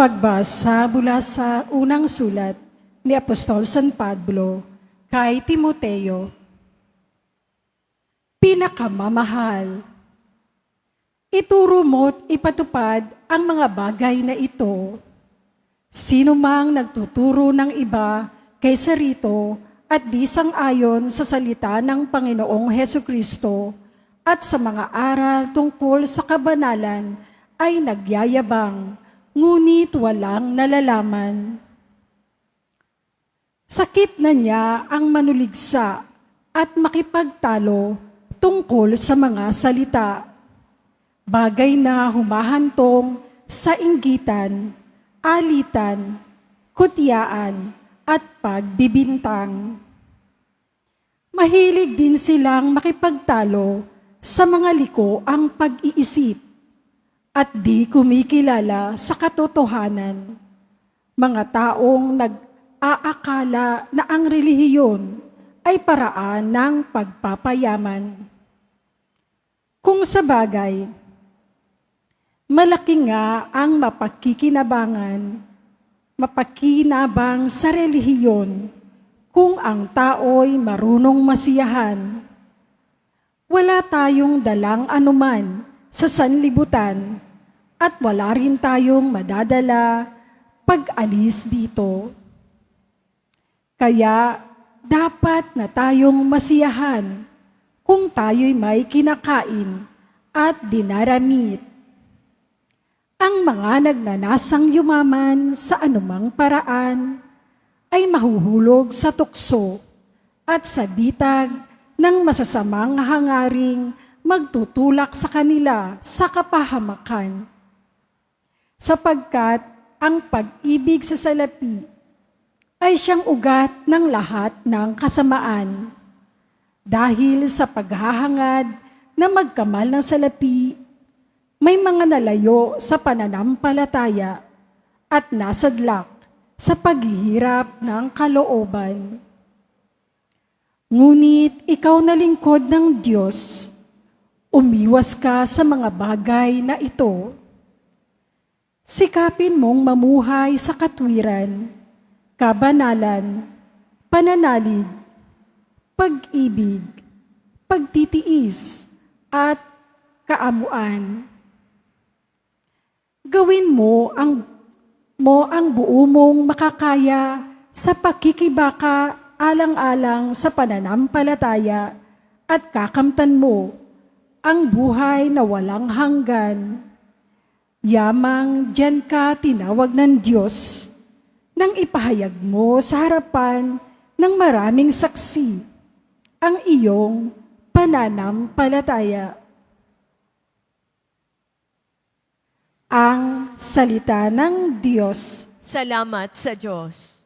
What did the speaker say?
Pagbasa mula sa unang sulat ni Apostol San Pablo kay Timoteo. Pinakamamahal. Ituro mo't ipatupad ang mga bagay na ito. Sino mang nagtuturo ng iba kaysa rito at di sang-ayon sa salita ng Panginoong Heso Kristo at sa mga aral tungkol sa kabanalan ay nagyayabang, ngunit walang nalalaman. Sakit na niya ang manuligsa at makipagtalo tungkol sa mga salita. Bagay na humahantong sa inggitan, alitan, kutyaan, at pagbibintang. Mahilig din silang makipagtalo sa mga liko ang pag-iisip at di kumikilala sa katotohanan. Mga taong nag-aakala na ang relihiyon ay paraan ng pagpapayaman. Kung sa bagay, malaki nga ang mapakikinabangan, mapakinabang sa relihiyon kung ang tao'y marunong masiyahan. Wala tayong dalang anuman sa sanlibutan at wala rin tayong madadala pag-alis dito. Kaya dapat na tayong masiyahan kung tayo'y may kinakain at dinaramit. Ang mga nagnanasang yumaman sa anumang paraan ay mahuhulog sa tukso at sa ditag ng masasamang hangaring magtutulak sa kanila sa kapahamakan. Sapagkat ang pag-ibig sa salapi ay siyang ugat ng lahat ng kasamaan. Dahil sa paghahangad na magkamal ng salapi, may mga nalayo sa pananampalataya at nasadlak sa paghihirap ng kalooban. Ngunit ikaw na lingkod ng Diyos, umiwas ka sa mga bagay na ito. Sikapin mong mamuhay sa katwiran, kabanalan, pananalig, pag-ibig, pagtitiis, at kaamuan. Gawin mo ang mo ang buo mong makakaya sa pakikibaka alang-alang sa pananampalataya at kakamtan mo ang buhay na walang hanggan. Yamang diyan ka tinawag ng Diyos nang ipahayag mo sa harapan ng maraming saksi ang iyong pananampalataya. Ang salita ng Diyos. Salamat sa Diyos.